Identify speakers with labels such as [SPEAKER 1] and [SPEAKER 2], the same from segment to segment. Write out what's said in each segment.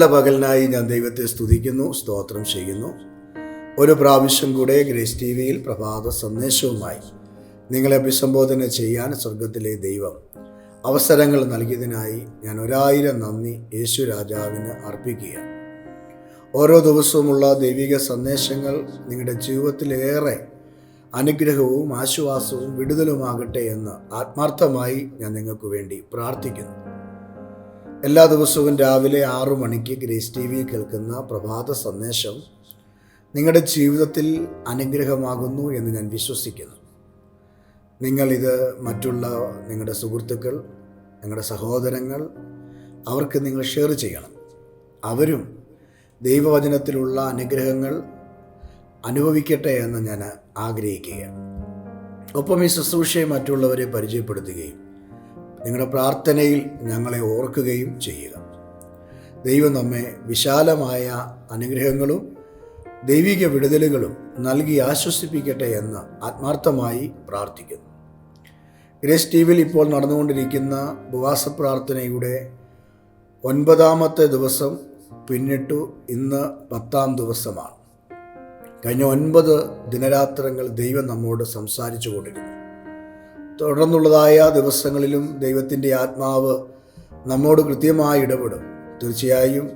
[SPEAKER 1] നല്ല പകലിനായി ഞാൻ ദൈവത്തെ സ്തുതിക്കുന്നു സ്തോത്രം ചെയ്യുന്നു. ഒരു പ്രാവശ്യം കൂടെ ഗ്രേസ് ടി വിയിൽ പ്രഭാത സന്ദേശവുമായി നിങ്ങളെ അഭിസംബോധന ചെയ്യാൻ സ്വർഗത്തിലെ ദൈവം അവസരങ്ങൾ നൽകിയതിനായി ഞാൻ ഒരായിരം നന്ദി യേശു രാജാവിന് അർപ്പിക്കുകയാണ്. ഓരോ ദിവസവുമുള്ള ദൈവിക സന്ദേശങ്ങൾ നിങ്ങളുടെ ജീവിതത്തിലേറെ അനുഗ്രഹവും ആശ്വാസവും വിടുതലുമാകട്ടെ എന്ന് ആത്മാർത്ഥമായി ഞാൻ നിങ്ങൾക്ക് വേണ്ടി പ്രാർത്ഥിക്കുന്നു. എല്ലാ ദിവസവും രാവിലെ ആറു മണിക്ക് ഗ്രേസ് ടി വി കേൾക്കുന്ന പ്രഭാത സന്ദേശം നിങ്ങളുടെ ജീവിതത്തിൽ അനുഗ്രഹമാകുന്നു എന്ന് ഞാൻ വിശ്വസിക്കുന്നു. നിങ്ങളിത് മറ്റുള്ള നിങ്ങളുടെ സുഹൃത്തുക്കൾ നിങ്ങളുടെ സഹോദരങ്ങൾ അവർക്ക് നിങ്ങൾ ഷെയർ ചെയ്യണം. അവരും ദൈവവചനത്തിലുള്ള അനുഗ്രഹങ്ങൾ അനുഭവിക്കട്ടെ എന്ന് ഞാൻ ആഗ്രഹിക്കുകയാണ്. ഒപ്പം ഈ ശുശ്രൂഷയെ മറ്റുള്ളവരെ പരിചയപ്പെടുത്തുകയും നിങ്ങളുടെ പ്രാർത്ഥനയിൽ ഞങ്ങളെ ഓർക്കുകയും ചെയ്യുക. ദൈവം നമ്മെ വിശാലമായ അനുഗ്രഹങ്ങളും ദൈവിക വിടുതലുകളും നൽകി ആശ്വസിപ്പിക്കട്ടെ എന്ന് ആത്മാർത്ഥമായി പ്രാർത്ഥിക്കുന്നു. ഗ്രേസ് ടി വിയിൽ ഇപ്പോൾ നടന്നുകൊണ്ടിരിക്കുന്ന ഉപവാസ പ്രാർത്ഥനയുടെ ഒൻപതാമത്തെ ദിവസം പിന്നിട്ടു ഇന്ന് പത്താം ദിവസമാണ്. കഴിഞ്ഞ ഒൻപത് ദിനരാത്രങ്ങൾ ദൈവം നമ്മോട് സംസാരിച്ചു കൊണ്ടിരുന്നു തുടർന്നുള്ളതായ ദിവസങ്ങളിലും ദൈവത്തിന്റെ ആത്മാവ് നമ്മോട് കൃത്യമായി ഇടപെടും. തീർച്ചയായും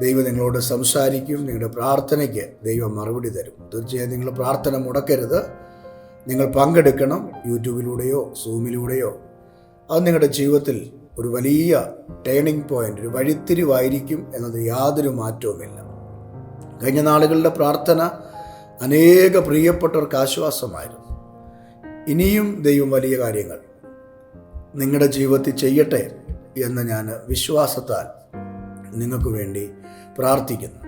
[SPEAKER 1] ദൈവം നിങ്ങളോട് സംസാരിക്കും നിങ്ങളുടെ പ്രാർത്ഥനയ്ക്ക് ദൈവം മറുപടി തരും. തീർച്ചയായും നിങ്ങൾ പ്രാർത്ഥന മുടക്കരുത്. നിങ്ങൾ പങ്കെടുക്കണം യൂട്യൂബിലൂടെയോ സൂമിലൂടെയോ. അത് നിങ്ങളുടെ ജീവിതത്തിൽ ഒരു വലിയ ടേണിംഗ് പോയിന്റ് ഒരു വഴിത്തിരിവായിരിക്കും എന്നത് യാതൊരു മാറ്റവുമില്ല. കഴിഞ്ഞ നാളുകളുടെ പ്രാർത്ഥന അനേക പ്രിയപ്പെട്ടവർക്ക് ആശ്വാസമായിരുന്നു. ഇനിയും ദൈവം വലിയ കാര്യങ്ങൾ നിങ്ങളുടെ ജീവിതത്തിൽ ചെയ്യട്ടെ എന്ന് ഞാൻ വിശ്വാസത്താൽ നിങ്ങൾക്ക് വേണ്ടി പ്രാർത്ഥിക്കുന്നു.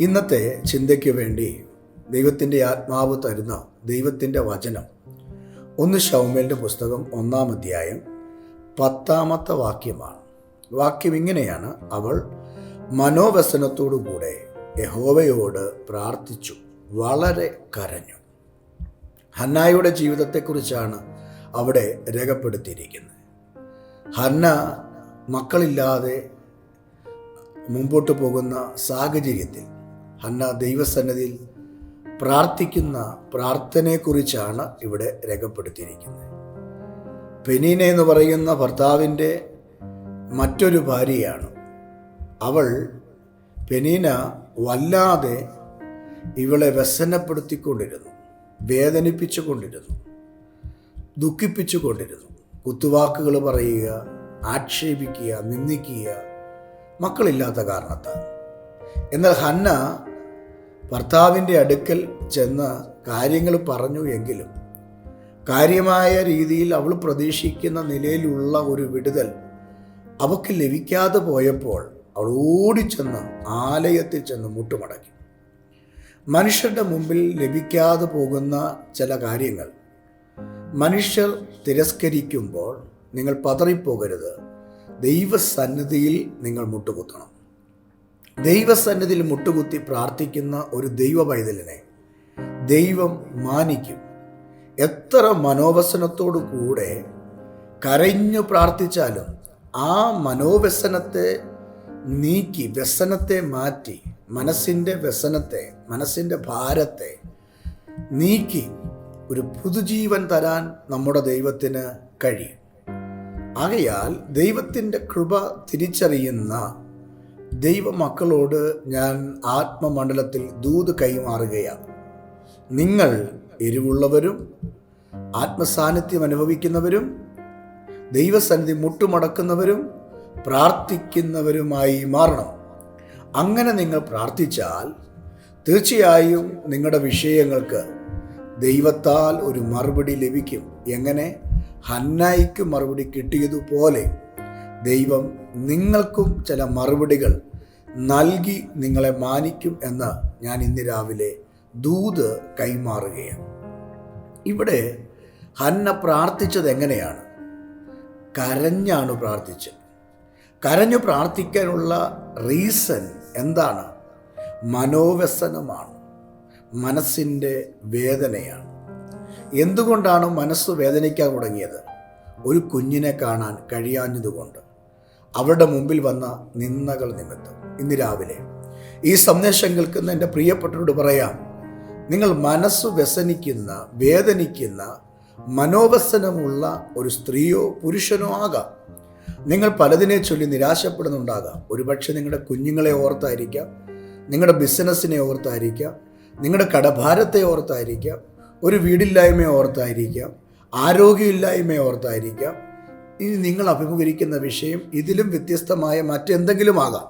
[SPEAKER 1] ഇന്നത്തെ ചിന്തയ്ക്ക് വേണ്ടി ദൈവത്തിന്റെ ആത്മാവ് തരുന്ന ദൈവത്തിന്റെ വചനം. ഒന്ന് ഷൗമേലിന്റെ പുസ്തകം ഒന്നാം അധ്യായം പത്താമത്തെ വാക്യമാണ്. വാക്യം ഇങ്ങനെയാണ്. അവൾ മനോവ്യസനത്തോടുകൂടെ യഹോവയോട് പ്രാർത്ഥിച്ചു. വളരെ കരഞ്ഞു. ഹന്നായുടെ ജീവിതത്തെക്കുറിച്ചാണ് അവിടെ രേഖപ്പെടുത്തിയിരിക്കുന്നത്. ഹന്ന മക്കളില്ലാതെ മുമ്പോട്ട് പോകുന്ന സാഹചര്യത്തിൽ ഹന്ന ദൈവസന്നതിയിൽ പ്രാർത്ഥിക്കുന്ന പ്രാർത്ഥനയെക്കുറിച്ചാണ് ഇവിടെ രേഖപ്പെടുത്തിയിരിക്കുന്നത്. പെനീന എന്ന് പറയുന്ന ഭർത്താവിന്റെ മറ്റൊരു ഭാര്യയാണ്. അവൾ പെനീന വല്ലാതെ ഇവളെ വ്യസനപ്പെടുത്തിക്കൊണ്ടിരുന്നു. വേദനിപ്പിച്ചു കൊണ്ടിരുന്നു ദുഃഖിപ്പിച്ചു കൊണ്ടിരുന്നു കുത്തുവാക്കുകൾ പറയുക ആക്ഷേപിക്കുക നിന്ദിക്കുക മക്കളില്ലാത്ത കാരണത്താൽ. എന്നാൽ ഹന്ന ഭർത്താവിന്റെ അടുക്കൽ ചെന്ന് കാര്യങ്ങൾ പറഞ്ഞു എങ്കിലും കാര്യമായ രീതിയിൽ അവൾ പ്രതീക്ഷിക്കുന്ന നിലയിലുള്ള ഒരു വിടുതൽ അവൾക്ക് ലഭിക്കാതെ പോയപ്പോൾ അവൾ ഓടിച്ചെന്ന് ആലയത്തിൽ ചെന്ന് മുട്ടുമടക്കി. മനുഷ്യരുടെ മുമ്പിൽ ലഭിക്കാതെ പോകുന്ന ചില കാര്യങ്ങൾ. മനുഷ്യർ തിരസ്കരിക്കുമ്പോൾ നിങ്ങൾ പതറിപ്പോകരുത്. ദൈവസന്നിധിയിൽ നിങ്ങൾ മുട്ടുകുത്തണം. ദൈവസന്നിധിയിൽ മുട്ടുകുത്തി പ്രാർത്ഥിക്കുന്ന ഒരു ദൈവ പൈതലിനെ ദൈവം മാനിക്കും. എത്ര മനോവസനത്തോടു കൂടെ കരഞ്ഞു പ്രാർത്ഥിച്ചാലും ആ മനോവ്യസനത്തെ നീക്കി വ്യസനത്തെ മാറ്റി മനസ്സിന്റെ വ്യസനത്തെ മനസ്സിന്റെ ഭാരത്തെ നീക്കി ഒരു പുതുജീവൻ തരാൻ നമ്മുടെ ദൈവത്തിന് കഴിയും. ആകയാൽ ദൈവത്തിന്റെ കൃപ തിരിച്ചറിയുന്ന ദൈവമക്കളോട് ഞാൻ ആത്മമണ്ഡലത്തിൽ ദൂത് കൈമാറുകയാണ്. നിങ്ങൾ എരിവുള്ളവരും ആത്മസാന്നിധ്യം അനുഭവിക്കുന്നവരും ദൈവസന്നിധി മുട്ടുമടക്കുന്നവരും പ്രാർത്ഥിക്കുന്നവരുമായി മാറണം. അങ്ങനെ നിങ്ങൾ പ്രാർത്ഥിച്ചാൽ തീർച്ചയായും നിങ്ങളുടെ വിഷയങ്ങൾക്ക് ദൈവത്താൽ ഒരു മറുപടി ലഭിക്കും. എങ്ങനെ? ഹന്നായിക്ക് മറുപടി കിട്ടിയതുപോലെ ദൈവം നിങ്ങൾക്കും ചില മറുപടികൾ നൽകി നിങ്ങളെ മാനിക്കും എന്ന് ഞാൻ ഇന്ന് രാവിലെ ദൂത് കൈമാറുകയാണ്. ഇവിടെ ഹന്ന പ്രാർത്ഥിച്ചത് എങ്ങനെയാണ്? കരഞ്ഞാണ് പ്രാർത്ഥിച്ചത്. കരഞ്ഞു പ്രാർത്ഥിക്കാനുള്ള റീസൺ എന്താണ്? മനോവ്യസനമാണ്. മനസ്സിന്റെ വേദനയാണ്. എന്തുകൊണ്ടാണ് മനസ്സ് വേദനിക്കാൻ തുടങ്ങിയത്? ഒരു കുഞ്ഞിനെ കാണാൻ കഴിയാഞ്ഞതുകൊണ്ട്. അവരുടെ മുമ്പിൽ വന്ന നിന്ദകൾ നിമിത്തം. ഇന്ന് രാവിലെ ഈ സന്ദേശം കേൾക്കുന്ന എന്റെ പ്രിയപ്പെട്ടവരോട് പറയാം നിങ്ങൾ മനസ്സ് വ്യസനിക്കുന്ന വേദനിക്കുന്ന മനോവ്യസനമുള്ള ഒരു സ്ത്രീയോ പുരുഷനോ ആകാം. നിങ്ങൾ പലതിനെ ചൊല്ലി നിരാശപ്പെടുന്നുണ്ടാകാം. ഒരുപക്ഷെ നിങ്ങളുടെ കുഞ്ഞുങ്ങളെ ഓർത്തായിരിക്കാം നിങ്ങളുടെ ബിസിനസ്സിനെ ഓർത്തായിരിക്കാം നിങ്ങളുടെ കടഭാരത്തെ ഓർത്തായിരിക്കാം ഒരു വീടില്ലായ്മയെ ഓർത്തായിരിക്കാം ആരോഗ്യമില്ലായ്മയെ ഓർത്തായിരിക്കാം. ഇനി നിങ്ങൾ അഭിമുഖീകരിക്കുന്ന വിഷയം ഇതിലും വ്യത്യസ്തമായ മറ്റെന്തെങ്കിലും ആകാം.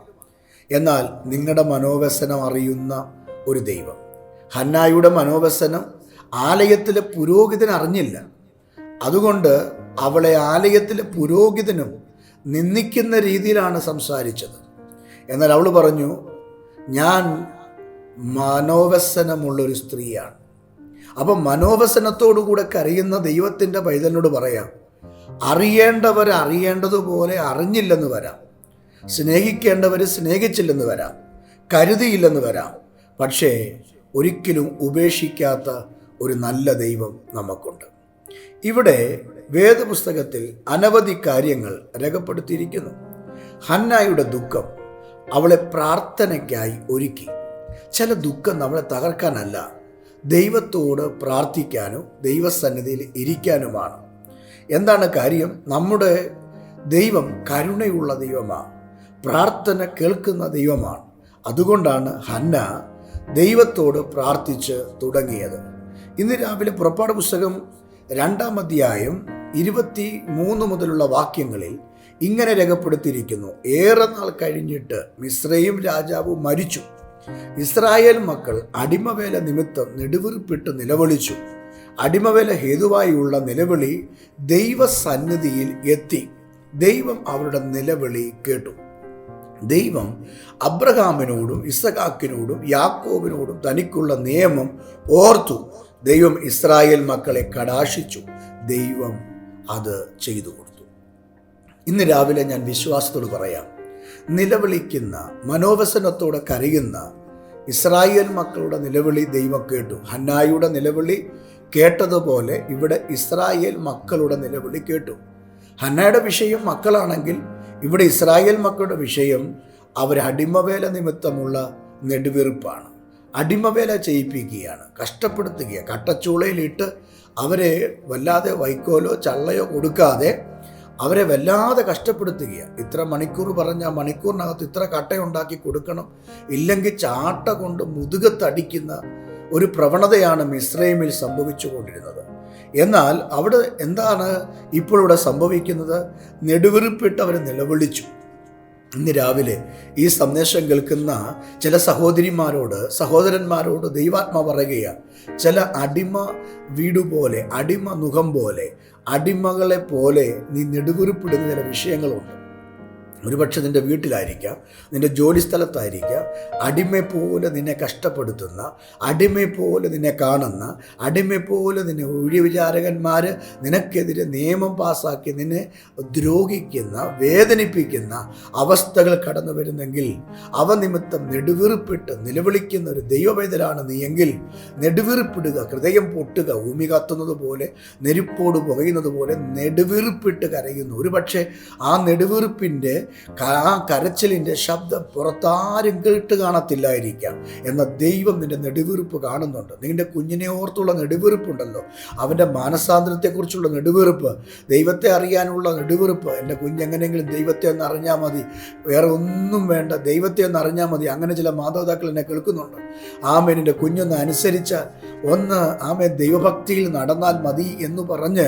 [SPEAKER 1] എന്നാൽ നിങ്ങളുടെ മനോവ്യസനം അറിയുന്ന ഒരു ദൈവം. ഹന്നായുടെ മനോവ്യസനം ആലയത്തിലെ പുരോഹിതൻ അറിഞ്ഞില്ല. അതുകൊണ്ട് അവളെ ആലയത്തിലെ പുരോഹിതനും നിന്ദിക്കുന്ന രീതിയിലാണ് സംസാരിച്ചത്. എന്നാൽ അവൾ പറഞ്ഞു ഞാൻ മനോവ്യസനമുള്ളൊരു സ്ത്രീയാണ്. അപ്പം മനോവ്യസനത്തോടുകൂടെ കരയുന്ന ദൈവത്തിന്റെ പൈതലിനോട് പറയാം അറിയേണ്ടവർ അറിയേണ്ടതുപോലെ അറിഞ്ഞില്ലെന്ന് വരാം. സ്നേഹിക്കേണ്ടവർ സ്നേഹിച്ചില്ലെന്ന് വരാം. കരുതിയില്ലെന്ന് വരാം. പക്ഷേ ഒരിക്കലും ഉപേക്ഷിക്കാത്ത ഒരു നല്ല ദൈവം നമുക്കുണ്ട്. ഇവിടെ വേദപുസ്തകത്തിൽ അനവധി കാര്യങ്ങൾ രേഖപ്പെടുത്തിയിരിക്കുന്നു. ഹന്നായുടെ ദുഃഖം അവളെ പ്രാർത്ഥനയ്ക്കായി ഒരുക്കി. ചില ദുഃഖം നമ്മളെ തകർക്കാനല്ല ദൈവത്തോട് പ്രാർത്ഥിക്കാനും ദൈവസന്നിധിയിൽ ഇരിക്കാനുമാണ്. എന്താണ് കാര്യം? നമ്മുടെ ദൈവം കരുണയുള്ള ദൈവമാണ് പ്രാർത്ഥന കേൾക്കുന്ന ദൈവമാണ്. അതുകൊണ്ടാണ് ഹന്ന ദൈവത്തോട് പ്രാർത്ഥിച്ച് തുടങ്ങിയത്. ഇന്ന് രാവിലെ പുറപ്പാട് പുസ്തകം രണ്ടാം അധ്യായം ഇരുപത്തി മൂന്ന് മുതലുള്ള വാക്യങ്ങളിൽ ഇങ്ങനെ രേഖപ്പെടുത്തിയിരിക്കുന്നു. ഏറെ നാൾ കഴിഞ്ഞിട്ട് മിശ്രയും രാജാവും മരിച്ചു. ഇസ്രായേൽ മക്കൾ അടിമവേല നിമിത്തം നെടുവീർപ്പിട്ട് നിലവിളിച്ചു. അടിമവേല ഹേതുവായുള്ള നിലവിളി ദൈവസന്നിധിയിൽ എത്തി. ദൈവം അവരുടെ നിലവിളി കേട്ടു. ദൈവം അബ്രഹാമിനോടും ഇസഖാക്കിനോടും യാക്കോബിനോടും തനിക്കുള്ള നിയമം ഓർത്തു. ദൈവം ഇസ്രായേൽ മക്കളെ കടാശിച്ചു ദൈവം അത് ചെയ്തു കൊടുത്തു. ഇന്ന് രാവിലെ ഞാൻ വിശ്വാസത്തോട് പറയാം. നിലവിളിക്കുന്ന മനോവസനത്തോടെ കരയുന്ന ഇസ്രായേൽ മക്കളുടെ നിലവിളി ദൈവം കേട്ടു. ഹന്നായുടെ നിലവിളി കേട്ടതുപോലെ ഇവിടെ ഇസ്രായേൽ മക്കളുടെ നിലവിളി കേട്ടു. ഹന്നയുടെ വിഷയം മക്കളാണെങ്കിൽ ഇവിടെ ഇസ്രായേൽ മക്കളുടെ വിഷയം അവർ അടിമവേല നിമിത്തമുള്ള നെടുവീർപ്പാണ്. അടിമവേല ചെയ്യിപ്പിക്കുകയാണ് കഷ്ടപ്പെടുത്തുക കട്ടച്ചൂളയിലിട്ട് അവരെ വല്ലാതെ വൈക്കോലോ ചള്ളയോ കൊടുക്കാതെ അവരെ വല്ലാതെ കഷ്ടപ്പെടുത്തുകയാണ്. ഇത്ര മണിക്കൂർ പറഞ്ഞ മണിക്കൂറിനകത്ത് ഇത്ര കട്ടയുണ്ടാക്കി കൊടുക്കണം. ഇല്ലെങ്കിൽ ചാട്ട കൊണ്ട് മുതുകത്തടിക്കുന്ന ഒരു പ്രവണതയാണ് മിശ്രൈമിൽ സംഭവിച്ചുകൊണ്ടിരുന്നത്. എന്നാൽ അവിടെ എന്താണ് ഇപ്പോൾ ഇവിടെ സംഭവിക്കുന്നത്? നെടുവിറിപ്പിട്ട് അവർ നിലവിളിച്ചു. ഇന്ന് രാവിലെ ഈ സന്ദേശം കേൾക്കുന്ന ചില സഹോദരിമാരോട് സഹോദരന്മാരോട് ദൈവാത്മ പറയുകയാണ് ചില അടിമ വീട് പോലെ അടിമ മുഖം പോലെ അടിമകളെ പോലെ നീ നെടുകുറിപ്പിടുന്ന ചില വിഷയങ്ങളുണ്ട്. ഒരുപക്ഷെ നിന്റെ വീട്ടിലായിരിക്കാം നിന്റെ ജോലി സ്ഥലത്തായിരിക്കാം പോലെ നിന്നെ കഷ്ടപ്പെടുത്തുന്ന അടിമയെ പോലെ നിന്നെ കാണുന്ന അടിമയെ പോലെ നിന്നെ ഒഴിവിചാരകന്മാർ നിനക്കെതിരെ നിയമം പാസ്സാക്കി നിന്നെ ദ്രോഹിക്കുന്ന വേദനിപ്പിക്കുന്ന അവസ്ഥകൾ കടന്നു വരുന്നെങ്കിൽ അവ നിമിത്തം നെടുവീർപ്പിട്ട് നിലവിളിക്കുന്ന ഒരു ദൈവവേദനാണ് നീ എങ്കിൽ നെടുവീർപ്പിടുക ഹൃദയം പൊട്ടുക ഭൂമി കത്തുന്നത് പോലെ നെരുപ്പോട് പുകയുന്നത് പോലെ നെടുവീർപ്പിട്ട് കരയുന്നു. ഒരുപക്ഷെ ആ നെടുവീർപ്പിന്റെ ആ കരച്ചിലിന്റെ ശബ്ദം പുറത്താരും കേട്ട് കാണത്തില്ലായിരിക്കാം. എന്ന ദൈവം നിന്റെ നെടുവീർപ്പ് കാണുന്നുണ്ട്. നിന്റെ കുഞ്ഞിനെ ഓർത്തുള്ള നെടുവീർപ്പുണ്ടല്ലോ. അവന്റെ മാനസാന്തരത്തെക്കുറിച്ചുള്ള നെടുവീർപ്പ് ദൈവത്തെ അറിയാനുള്ള നെടുവീർപ്പ് എന്റെ കുഞ്ഞെങ്ങനെയെങ്കിലും ദൈവത്തെ ഒന്ന് അറിഞ്ഞാൽ മതി. വേറെ ഒന്നും വേണ്ട ദൈവത്തെ ഒന്ന് അറിഞ്ഞാൽ മതി. അങ്ങനെ ചില മാതാപിതാക്കൾ എന്നെ കേൾക്കുന്നുണ്ട്. ആമേൻ എന്റെ കുഞ്ഞൊന്ന് അനുസരിച്ചാൽ ഒന്ന് ആമേൻ ദൈവഭക്തിയിൽ നടന്നാൽ മതി എന്ന് പറഞ്ഞ്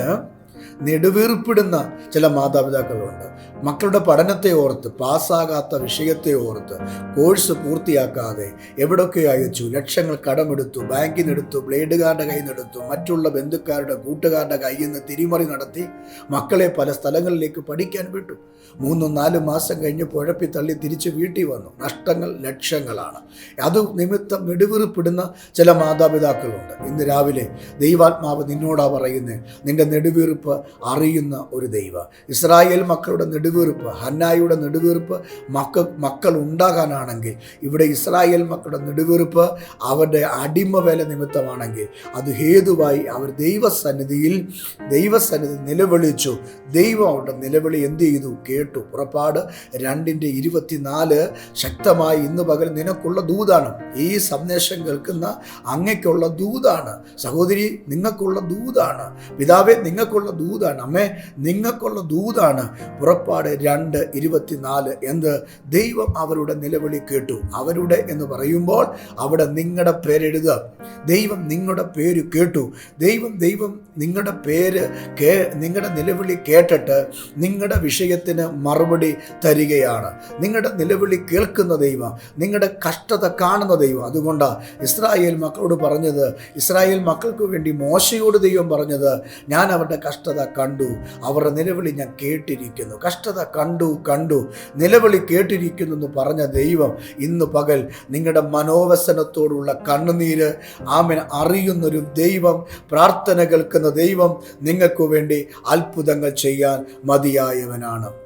[SPEAKER 1] നെടുവീർപ്പിടുന്ന ചില മാതാപിതാക്കളുണ്ട്. മക്കളുടെ പഠനത്തെ ഓർത്ത് പാസ്സാകാത്ത വിഷയത്തെ ഓർത്ത് കോഴ്സ് പൂർത്തിയാക്കാതെ എവിടൊക്കെ അയച്ചു ലക്ഷങ്ങൾ കടമെടുത്തു ബാങ്കിൽ നിന്നെടുത്തു ബ്ലേഡുകാരുടെ കയ്യിൽ നിന്നെടുത്തു മറ്റുള്ള ബന്ധുക്കാരുടെ കൂട്ടുകാരുടെ കയ്യിൽ നിന്ന് തിരിമറി നടത്തി മക്കളെ പല സ്ഥലങ്ങളിലേക്ക് പഠിക്കാൻ വിട്ടു. മൂന്നും നാലും മാസം കഴിഞ്ഞ് പുഴപ്പി തള്ളി തിരിച്ച് വീട്ടിൽ വന്നു. നഷ്ടങ്ങൾ ലക്ഷങ്ങളാണ്. അത് നിമിത്തം നെടുവീർപ്പിടുന്ന ചില മാതാപിതാക്കളുണ്ട്. ഇന്ന് രാവിലെ ദൈവാത്മാവ് നിന്നോടാ പറയുന്നത് നിന്റെ നെടുവീർപ്പ് അറിയുന്ന ഒരു ദൈവം. ഇസ്രായേൽ മക്കളുടെ നെടുവീർപ്പ് ഹന്നായിയുടെ നെടുവീർപ്പ് മക്ക മക്കൾ ഉണ്ടാകാനാണെങ്കിൽ ഇവിടെ ഇസ്രായേൽ മക്കളുടെ നെടുവീർപ്പ് അവരുടെ അടിമ വില നിമിത്തമാണെങ്കിൽ അത് ഹേതുവായി അവർ ദൈവസന്നിധിയിൽ ദൈവസന്നിധി നിലവിളിച്ചു. ദൈവം അവരുടെ നിലവിളി എന്ത് ചെയ്തു? കേട്ടു. പുറപ്പാട് രണ്ടിന്റെ ഇരുപത്തിനാല് ശക്തമായി ഇന്ന് പകൽ നിനക്കുള്ള ദൂതാണ്. ഈ സന്ദേശം കേൾക്കുന്ന അങ്ങയ്ക്കുള്ള ദൂതാണ്. സഹോദരി നിങ്ങൾക്കുള്ള ദൂതാണ്. പിതാവേ നിങ്ങൾക്കുള്ള ദൂതാണ്. അമ്മേ നിങ്ങൾക്കുള്ള ദൂതാണ്. പുറപ്പാട് രണ്ട് ഇരുപത്തിനാല് എന്ത് ദൈവം അവരുടെ നിലവിളി കേട്ടു. അവരുടെ എന്ന് പറയുമ്പോൾ അവിടെ നിങ്ങളുടെ പേരെഴുതുക. ദൈവം നിങ്ങളുടെ പേര് കേട്ടു. ദൈവം ദൈവം നിങ്ങളുടെ പേര് കേ നിങ്ങളുടെ നിലവിളി കേട്ടിട്ട് നിങ്ങളുടെ വിഷയത്തിന് മറുപടി തരികയാണ്. നിങ്ങളുടെ നിലവിളി കേൾക്കുന്ന ദൈവം നിങ്ങളുടെ കഷ്ടത കാണുന്ന ദൈവം. അതുകൊണ്ടാണ് ഇസ്രായേൽ മക്കളോട് പറഞ്ഞത് ഇസ്രായേൽ മക്കൾക്ക് വേണ്ടി മോശയോട് ദൈവം പറഞ്ഞത് ഞാൻ അവരുടെ കഷ്ടത കണ്ടു. അവരുടെ നിലവിളി ഞാൻ കേട്ടിരിക്കുന്നു. കഷ്ടത കണ്ടു കണ്ടു. നിലവിളി കേട്ടിരിക്കുന്നു എന്ന് പറഞ്ഞ ദൈവം ഇന്ന് പകൽ നിങ്ങളുടെ മനോവസനത്തോടുള്ള കണ്ണുനീര് ആമൻ അറിയുന്നൊരു ദൈവം പ്രാർത്ഥന കേൾക്കുന്ന ദൈവം നിങ്ങൾക്ക് വേണ്ടി അത്ഭുതങ്ങൾ ചെയ്യാൻ മതിയായവനാണ്.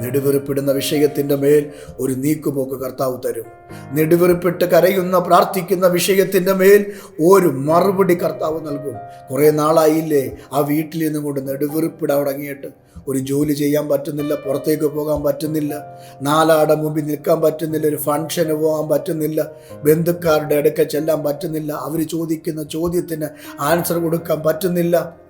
[SPEAKER 1] നെടുവെറുപ്പിടുന്ന വിഷയത്തിന്റെ മേൽ ഒരു നീക്കുപോക്ക് കർത്താവ് തരും. നെടുവെറുപ്പിട്ട് കരയുന്ന പ്രാർത്ഥിക്കുന്ന വിഷയത്തിന്റെ മേൽ ഒരു മറുപടി കർത്താവ് നൽകും. കുറേ നാളായില്ലേ ആ വീട്ടിൽ നിന്നും കൊണ്ട് നെടുവെറുപ്പിടാൻ തുടങ്ങിയിട്ട്. ഒരു ജോലി ചെയ്യാൻ പറ്റുന്നില്ല പുറത്തേക്ക് പോകാൻ പറ്റുന്നില്ല നാലാടെ മുമ്പിൽ നിൽക്കാൻ പറ്റുന്നില്ല ഒരു ഫംഗ്ഷന് പോകാൻ പറ്റുന്നില്ല ബന്ധുക്കാരുടെ അടുക്ക ചെല്ലാൻ പറ്റുന്നില്ല അവർ ചോദിക്കുന്ന ചോദ്യത്തിന് ആൻസർ കൊടുക്കാൻ പറ്റുന്നില്ല.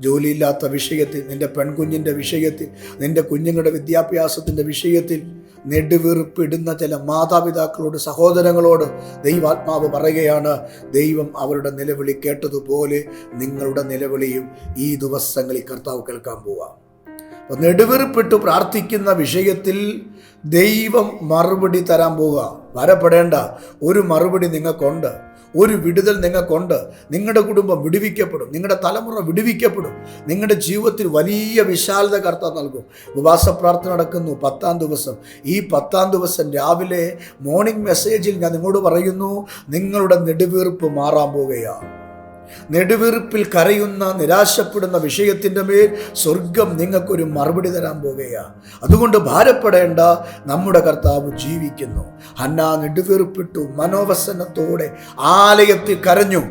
[SPEAKER 1] ജോലിയില്ലാത്ത വിഷയത്തിൽ നിന്റെ പെൺകുഞ്ഞിന്റെ വിഷയത്തിൽ നിന്റെ കുഞ്ഞുങ്ങളുടെ വിദ്യാഭ്യാസത്തിന്റെ വിഷയത്തിൽ നെടുവീർപ്പിടുന്ന ചില മാതാപിതാക്കളോട് സഹോദരങ്ങളോട് ദൈവാത്മാവ് പറയുകയാണ് ദൈവം അവരുടെ നിലവിളി കേട്ടതുപോലെ നിങ്ങളുടെ നിലവിളിയും ഈ ദിവസങ്ങളിൽ കർത്താവ് കേൾക്കാൻ പോവാം. അപ്പോൾ നെടുവീർപ്പിട്ട് പ്രാർത്ഥിക്കുന്ന വിഷയത്തിൽ ദൈവം മറുപടി തരാൻ പോവുക വരപ്പെടേണ്ട ഒരു മറുപടി നിങ്ങൾക്കുണ്ട്. ഒരു വിടുതൽ നിങ്ങൾക്കുണ്ട്. നിങ്ങളുടെ കുടുംബം വിടുവിക്കപ്പെടും. നിങ്ങളുടെ തലമുറ വിടുവിക്കപ്പെടും. നിങ്ങളുടെ ജീവിതത്തിൽ വലിയ വിശാലത കർത്ത നൽകും. ഉപവാസ പ്രാർത്ഥന നടക്കുന്നു. പത്താം ദിവസം. ഈ പത്താം ദിവസം രാവിലെ മോർണിംഗ് മെസ്സേജിൽ ഞാൻ നിങ്ങളോട് പറയുന്നു നിങ്ങളുടെ നെടുവീർപ്പ് മാറാൻ പോവുകയാണ്. നെടുവീർപ്പിൽ കരയുന്ന നിരാശപ്പെടുന്ന വിഷയത്തിന്റെ മേൽ സ്വർഗം നിങ്ങൾക്കൊരു മറുപടി തരാൻ പോകുകയാണ് അതുകൊണ്ട് ഭാരപ്പെടേണ്ട നമ്മുടെ കർത്താവ് ജീവിക്കുന്നു. ഹന്ന നെടുവീർപ്പിട്ടു മനോവസനത്തോടെ ആലയത്തിൽ കരഞ്ഞു.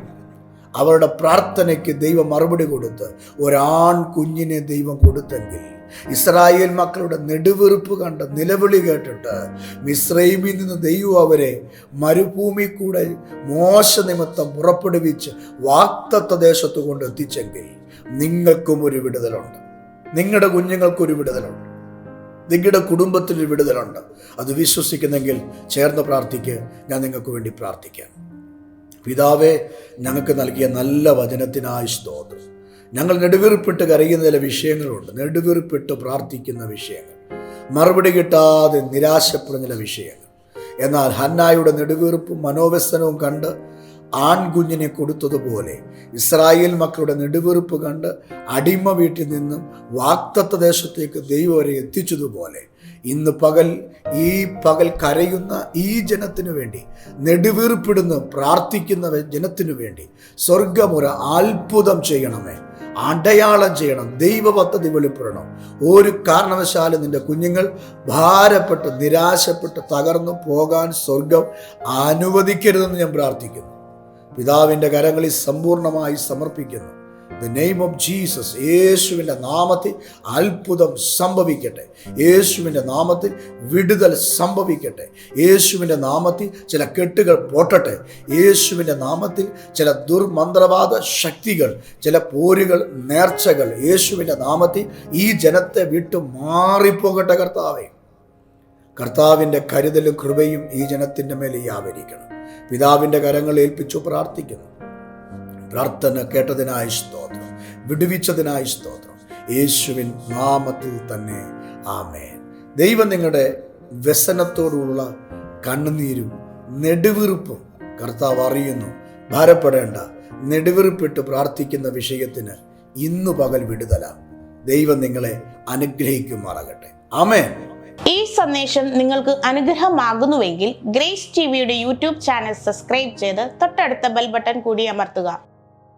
[SPEAKER 1] അവരുടെ പ്രാർത്ഥനയ്ക്ക് ദൈവം മറുപടി കൊടുത്ത് ഒരാൺ കുഞ്ഞിനെ ദൈവം കൊടുത്തെങ്കിൽ ഇസ്രായേൽ മക്കളുടെ നെടുവീർപ്പ് കണ്ട് നിലവിളി കേട്ടിട്ട് മിശ്രൈമിൽ നിന്ന് ദൈവം അവരെ മരുഭൂമി കൂടെ മോശ നിമിത്തം പുറപ്പെടുവിച്ച് വാക്തത്വ ദേശത്ത് കൊണ്ട് എത്തിച്ചെങ്കിൽ നിങ്ങൾക്കും ഒരു വിടുതലുണ്ട്. നിങ്ങളുടെ കുഞ്ഞുങ്ങൾക്കൊരു വിടുതലുണ്ട്. നിങ്ങളുടെ കുടുംബത്തിനൊരു വിടുതലുണ്ട്. അത് വിശ്വസിക്കുന്നെങ്കിൽ ചേർന്ന് പ്രാർത്ഥിക്കുക ഞാൻ നിങ്ങൾക്ക് വേണ്ടി പ്രാർത്ഥിക്കാം. പിതാവെ ഞങ്ങൾക്ക് നൽകിയ നല്ല വചനത്തിനായി സ്തോത്രം. ഞങ്ങൾ നെടുവീർപ്പിട്ട് കരയുന്ന ചില വിഷയങ്ങളുണ്ട്. നെടുവീർപ്പിട്ട് പ്രാർത്ഥിക്കുന്ന വിഷയങ്ങൾ. മറുപടി കിട്ടാതെ നിരാശപ്പെടുന്ന ചില വിഷയങ്ങൾ. എന്നാൽ ഹന്നായുടെ നെടുവീർപ്പും മനോവ്യസനവും കണ്ട് ആൺകുഞ്ഞിനെ കൊടുത്തതുപോലെ ഇസ്രായേൽ മക്കളുടെ നെടുവീർപ്പ് കണ്ട് അടിമ വീട്ടിൽ നിന്നും വാക്തത്വ ദേശത്തേക്ക് ദൈവം വരെ എത്തിച്ചതുപോലെ ഇന്ന് പകൽ ഈ പകൽ കരയുന്ന ഈ ജനത്തിനു വേണ്ടി നെടുവീർപ്പിടുന്ന പ്രാർത്ഥിക്കുന്ന ജനത്തിനു വേണ്ടി സ്വർഗമുര അത്ഭുതം ചെയ്യണമേ. അടയാളം ചെയ്യണം. ദൈവ പദ്ധതി വെളിപ്പെടണം. ഒരു കാരണവശാലും നിന്റെ കുഞ്ഞുങ്ങൾ ഭാരപ്പെട്ട് നിരാശപ്പെട്ട് തകർന്നു പോകാൻ സ്വർഗം അനുവദിക്കരുതെന്ന് ഞാൻ പ്രാർത്ഥിക്കുന്നു. പിതാവിന്റെ കരങ്ങളിൽ സമ്പൂർണമായി സമർപ്പിക്കുന്നു. ദ നെയിം ഓഫ് ജീസസ് യേശുവിന്റെ നാമത്തിൽ അത്ഭുതം സംഭവിക്കട്ടെ. യേശുവിന്റെ നാമത്തിൽ വിടുതൽ സംഭവിക്കട്ടെ. യേശുവിന്റെ നാമത്തിൽ ചില കെട്ടുകൾ പൊട്ടട്ടെ. യേശുവിന്റെ നാമത്തിൽ ചില ദുർമന്ത്രവാദ ശക്തികൾ ചില പോരുകൾ നേർച്ചകൾ യേശുവിന്റെ നാമത്തിൽ ഈ ജനത്തെ വിട്ടു മാറിപ്പോകട്ടെ കർത്താവേ. കർത്താവിന്റെ കരുതലും കൃപയും ഈ ജനത്തിന്റെ മേലെ വ്യാപരിക്കണം. പിതാവിന്റെ കരങ്ങൾ ഏൽപ്പിച്ചു പ്രാർത്ഥിക്കുന്നു. പ്രാർത്ഥന കേട്ടതിനായി സ്തോത്രം. വിടുവിച്ചതിനായി സ്തോത്രം. യേശുവിൻ നാമത്തിൽ തന്നെ ആമേൻ. ദൈവം നിങ്ങളുടെ വ്യസനത്തോടുള്ള കണ്ണുനീരും നെടുവീർപ്പും കർത്താവ് അറിയുന്നു. ഭാരപ്പെടേണ്ട നെടുവീർപ്പിട്ട് പ്രാർത്ഥിക്കുന്ന വിഷയത്തിന് ഇന്നു പകൽ വിടുതല. ദൈവം നിങ്ങളെ അനുഗ്രഹിക്കുമാറാകട്ടെ. ആമേൻ.
[SPEAKER 2] ഈ സന്ദേശം നിങ്ങൾക്ക് അനുഗ്രഹമാകുന്നുവെങ്കിൽ ഗ്രേസ് ടി വിയുടെ യൂട്യൂബ് ചാനൽ സബ്സ്ക്രൈബ് ചെയ്ത് തൊട്ടടുത്ത ബെൽ ബട്ടൺ കൂടി അമർത്തുക.